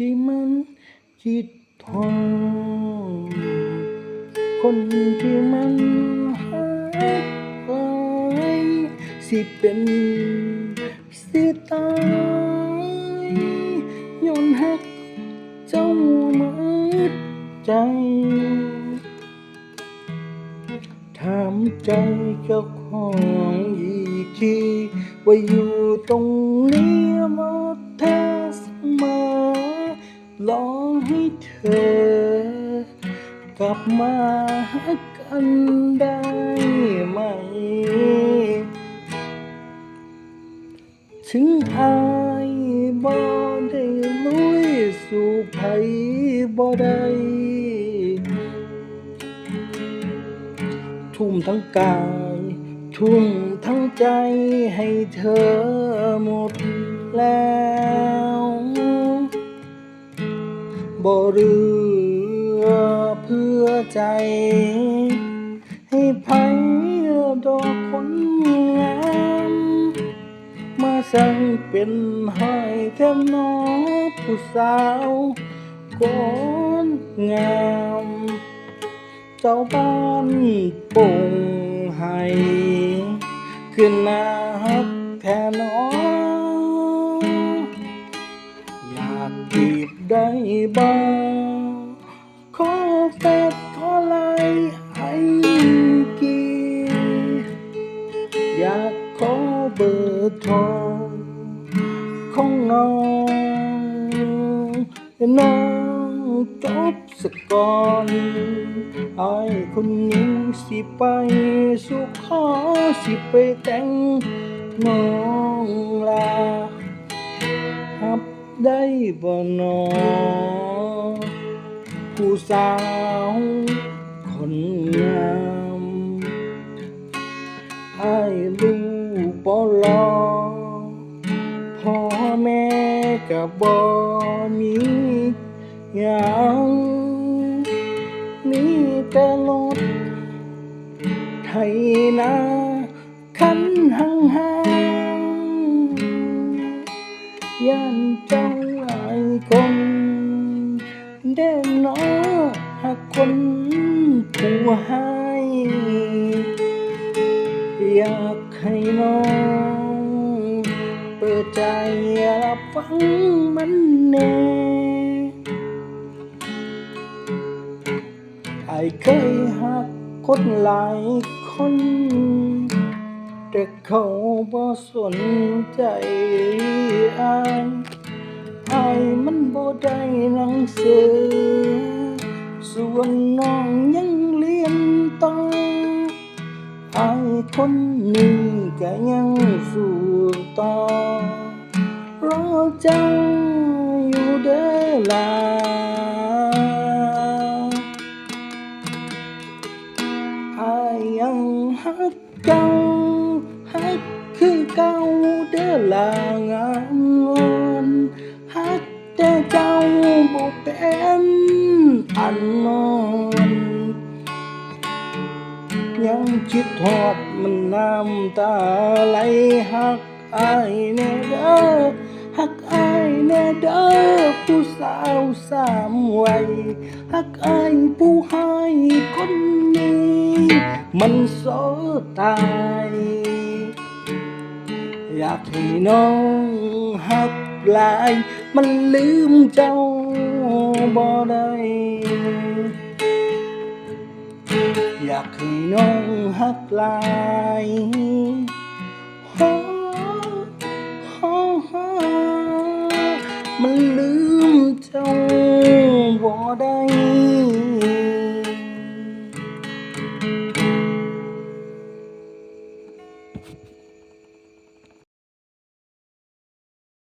ที่มันคิดทอดคนที่มันหักไปสิเป็นสิตายย้อนหักเจ้ามาใจถามใจเจ้าของอีกทีว่าอยู่ตรงนี้ ลองให้เธอกลับมาหากันได้ไหม ถึงอายบ่ได้ลุยสู่ไผบ่ได้ทุ่มทั้งกาย ทุ่มทั้งใจให้เธอหมดแล้ว บ่เหลือเพื่อใจ ให้ไผดอกคนงามมาสั่งเป็นให้แทนน้อผู้สาวก้อนงามเจ้าบ้านป่งให้ขึ้นนา ได้บ้างขอแฟดขอไลให้กีอยากขอเบอร์โทรของน้องน้องจบสกก่อนไอ้คนนี้สิไปสุขอสิไปแต่งน้องลาหับ ได้บ่นอผู้สาวคนงามไอ้ลูกบ่รอพ่อแม่ก็บ่มีหยังมีแต่รถไถนาคันหังหาง ย่านเจ้าไอ้คนเด่นน้อหักคนผู้ให้อยากให้น้องเปิดใจรับฟังมันแน่ไอ้เคยหักคนหลายคน เขาบ่สนใจอายอายมันบ่ได้หนังสือ ส่วนน้องยังเรียนต่ออายคนนี้ก็ยังสู้ต่อรอเจ้าอยู่เด้อลาอายยังฮักเก่า ฮักคือเก่าเด้อลางามงอนฮักแต่เจ้าบ่เป็นอันนอนยังคิดท อยากให้น้องหักลาย มันลืมเจ้าบ่ได้อยากให้น้องหักลายฮฮฮมันลืมเจ้าบ่ได้